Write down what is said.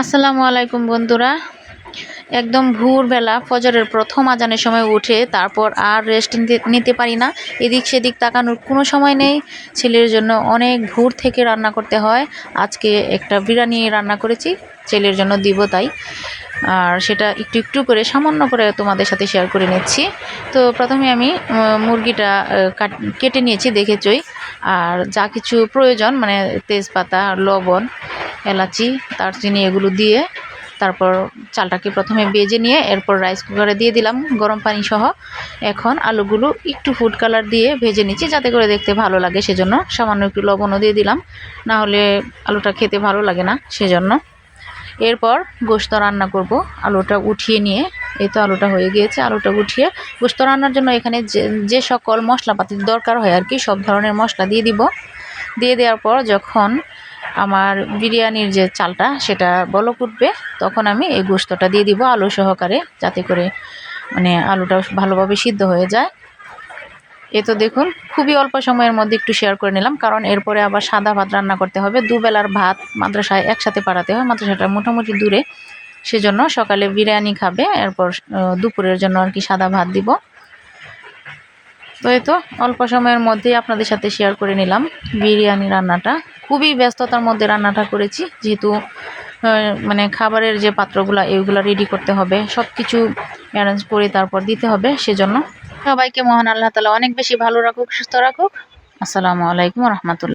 আসসালামু আলাইকুম, বন্ধুরা। একদম ভোরবেলা ফজরের প্রথম আজানের সময় উঠে তারপর আর রেস্ট নিতে পারি না। এদিক সেদিক তাকানোর কোনো সময় নেই। ছেলের জন্য অনেক ভোর থেকে রান্না করতে হয়। আজকে একটা বিরিয়ানি রান্না করেছি, ছেলের জন্য দিব তাই। আর সেটা একটু একটু করে, সামান্য করে তোমাদের সাথে শেয়ার করে নিচ্ছি। তো প্রথমে আমি মুরগিটা কেটে নিয়েছি, দেখেছই। আর যা কিছু প্রয়োজন মানে তেজপাতা, লবণ এলাচি, দারচিনি এগুলো দিয়ে তারপর চালটাকে প্রথমে বেজে নিয়ে এরপর রাইস কুকারে দিয়ে দিলাম গরম পানি সহ। এখন আলুগুলো একটু ফুড কালার দিয়ে ভেজে নিচ্ছি যাতে করে দেখতে ভালো লাগে সেজন্য। সামান্য একটু লবণও দিয়ে দিলাম, না হলে আলুটা খেতে ভালো লাগে না সেজন্য। এরপর গোস্ত রান্না করব। আলুটা উঠিয়ে নিয়ে, এই তো আলুটা হয়ে গিয়েছে, আলুটা উঠিয়ে গোস্ত রান্নার জন্য এখানে যে সকল মশলাপাতির দরকার হয় আর কি, সব ধরনের মশলা দিয়ে দিব। দিয়ে দেওয়ার পর যখন আমার বিরিয়ানির যে চালটা, সেটা বলক উঠবে। তখন আমি এই গোস্তটা দিয়ে দিব আলু সহকারে, যাতে করে মানে আলুটা ভালোভাবে সিদ্ধ হয়ে যায়। এ তো দেখুন, খুবই অল্প সময়ের মধ্যে একটু শেয়ার করে নিলাম, কারণ এরপরে আবার সাদা ভাত রান্না করতে হবে। দুবেলার ভাত মাদ্রাসায় একসাথে পাড়াতে হয়, মাদ্রাসাটা মোটামুটি দূরে। সেজন্য সকালে বিরিয়ানি খাবে, এরপর দুপুরের জন্য আর কি সাদা ভাত দিব। তো এই তো অল্প সময়ের মধ্যেই আপনাদের সাথে শেয়ার করে নিলাম বিরিয়ানি রান্নাটা। খুবই ব্যস্ততার মধ্যে রান্নাটা করেছি। যেহেতু মানে খাবারের যে পাত্রগুলো এইগুলো রেডি করতে হবে। সব কিছু অ্যারেঞ্জ করে তারপর দিতে হবে, সেজন্য সবাইকে মহান আল্লাহ তালা অনেক বেশি ভালো রাখুক, সুস্থ রাখুক। আসসালামু আলাইকুম রহমতুল্লাহ।